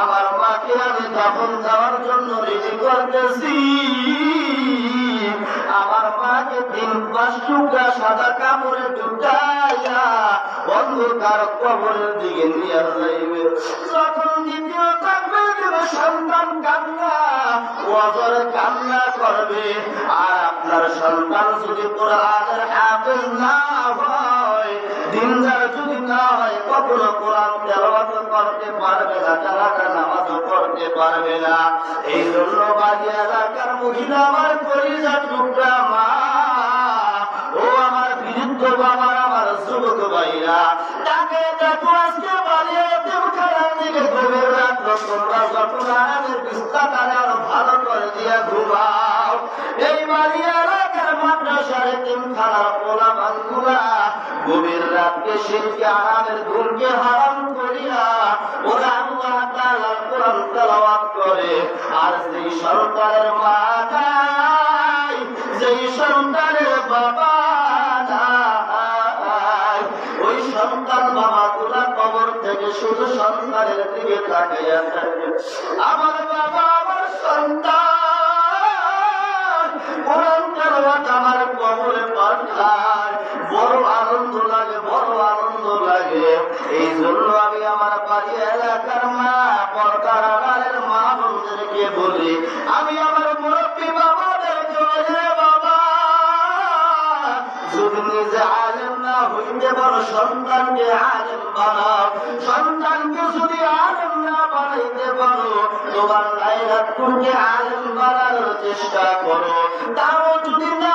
আমার মাকে আমি তখন যাওয়ার জন্য রেডি করতেছি। আমার মাকে তিন পাঁচ টুকরা সাদা কাপড়ে ঢুকাইয়া অন্ধকার কবরের দিকে নিয়ে যাইবে। যখন দ্বিতীয় থাকবে সন্তান কান্না ওজর কান্না করবে। আর আপনার সন্তান যদি কোরআনের হাফেজ না হয়, দিনদার যদি না কখনো কোরআন তেলাওয়াত করতে পারবে না চালাটা নামাজও করতে পারবে না। এই জন্য বাড়ি এলাকার মহিলা, আমার কলিজা টুকরা মা, ও আমার বিরুদ্ধ বাবার আমার যুবক ভাইরা, তাকে দেখো, আজকে বাড়ি এতিম দিকে ঘুমের রাখল তোমরা যখন আরামের বিস্তার আরও ভালো করে দিয়া ঘুমাও, এই বাড়ি এলাকার মাদ্রাসার এতিম খানার পোলা বাঙ্গুলা গভীর রাতকে শিরকে আরামের ঘুমকে হারাম করিয়া ওরা আল্লাহ তাআলার কোরআন তেলাওয়াত করে। আর মা নাই, যেই বাবা ওই সন্তান বাবা কবর থেকে শুধু সন্তানের দিকে থাকে। আমার বাবা আমার সন্তান আমার কবরে পাঠায়। বড় আনন্দ লাগে, বড় আনন্দ লাগে। এই জন্য আমি আমার বাড়ি, এলাকার মা, পর্দার আড়ালের মা বন্ধুদেরকে বলি, আমি আমার মুরব্বী বাবাদেরকে বলি বাবা। যদি নিজে আলেম না হইতে বড় সন্তানকে আলেম বানাও। সন্তানকে যদি আলেম না বানাইতে পারো, তোমার আলেম বানানোর চেষ্টা করো। তাও যদি না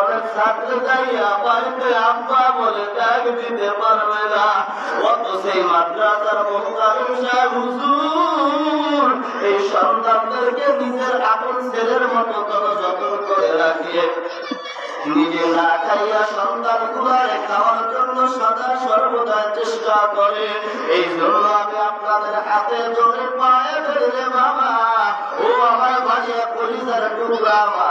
অনেক ছাত্র যাইয়া বাড়িতে আব্বা বলে ডাক দিতে পারবে না। অত সেই মাদ্রাসার মোহতারিম সাহেব হুজুর, এই সন্তানদেরকে নিজের আপন ছেলের মতো তত যত্ন করে রাখিয়ে নিজে না খাইয়া সন্তান গুলারে খাওয়ার জন্য সদা সর্বদা চেষ্টা করে। এই জন্য আমি আপনাদের হাতে ধরে পায়ে ধরে বাবা, ও আমার ভাইয়া পরিবার টুকরা মা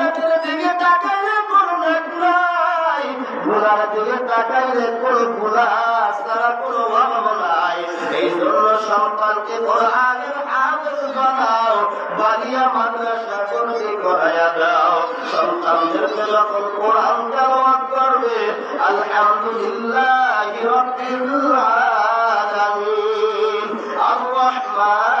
গুনার দিকে তাকাইলে কোনো গুনাহ ছাড়া কোনো অভাব নাই। এই জন্য সন্তানকে বালিয়া মাদ্রাসা করাইয়া দাও। সন্তানদেরকে যখন করবে, আলহামদুলিল্লাহ রাব্বিল আলামিন। আর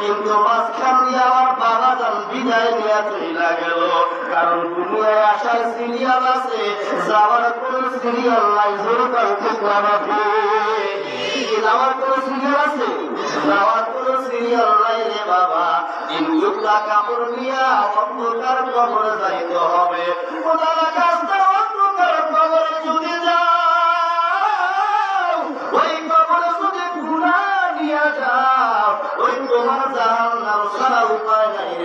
কিন্তু মাঝখান বিদায় নিয়ে চলে গেল কারণ দুনিয়ায় আসার সিরিয়াল আছে, যাওয়ার কোন সিরিয়াল নাই রে বাবা। ইন্দুকলা কাপড় নিয়া অন্ধকার কবরে যাইতে হবে। কাজটা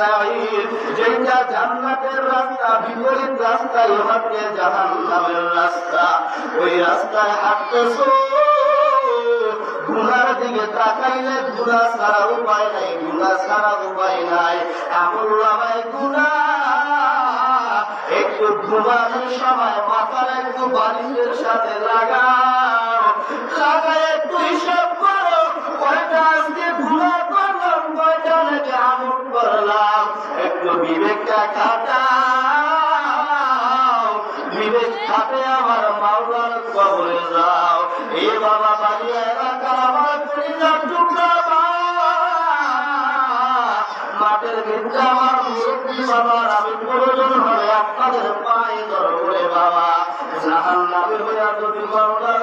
ফিসাইর যেটা জান্নাতের দিকে তাকাইলে গুনা ছাড়া উপায় নাই গুনা ছাড়া উপায় নাই। আমল একটু ঘুমানোর সময় মাথার একটু বালিশের সাথে লাগাও। লাগাই একটু হিসাব করো, কয়টা আজকে গুনা বিবেকটা খাটাও বিবেক খাটে আমার মাওলার কবরে যাও এ বাবা বাড়িয়া এলাকার আমার পরিবার টুকরা। মাঠের ভিতরে আমার মুরব্বী বাবার আমি প্রয়োজন হলে আপনাদের পায়ে ধরবো রে বাবা জাহান নামে হইয়া যদি মাওলার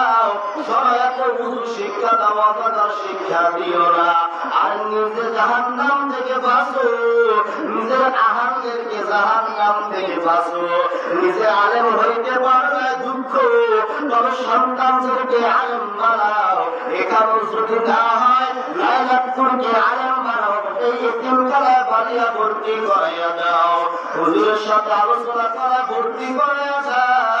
সবাইকে উজু শিক্ষা দাও অবাধার শিক্ষা দিও না। আর নিজে জাহান নাম থেকে বাঁচো। নিজের আহারদেরকে জাহান নাম থেকে বাঁচো। নিজে আলেম হইতে পারবে দুঃখ। তবে সন্তানদেরকে আলেম বানাও। এখানেও যদি না হয় লাইলাতুরকে আলেম বানাও। এই এতিম বাড়িয়া ভর্তি করাইয়া দাও। হুজুরের সাথে আলোচনা করা, ভর্তি করাইয়া দাও।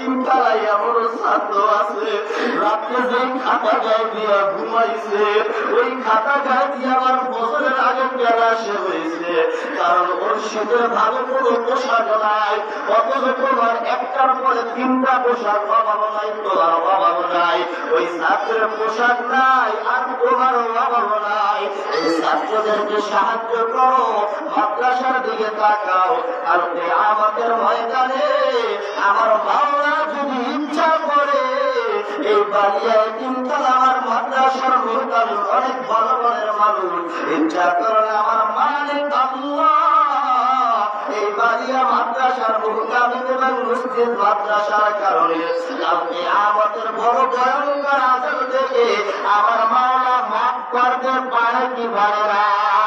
তিন তালাই এমন ছাত্র আছে। রাত্রে যেই খাতা গায়ে দিয়া ঘুমাইছে, ওই খাতা গায়ে দিয়ে আমার বছরের আগে বেলা সে হয়েছে। কারণ ওর শীতের ভালো কোনো পোশাক নাই, অথচ সাহায্য করো, মাদ্রাসার দিকে তাকাও আর আমাদের ময়দানে আমার যদি ইচ্ছা করে, এই বালিয়ায় কিন্তু আমার মাদ্রাসার অনেক ভালো মনের মানুষ। ইচ্ছা করলে আমার মালিক আল্লাহ বালিয়া মাদ্রাসার মুহূর্তাবিদ এবং মসজিদ মাদ্রাসার কারণে আপনি আমাদের বড় ভয়ঙ্কর থেকে আমার মাওলা মাফ করতে পারে কি পারে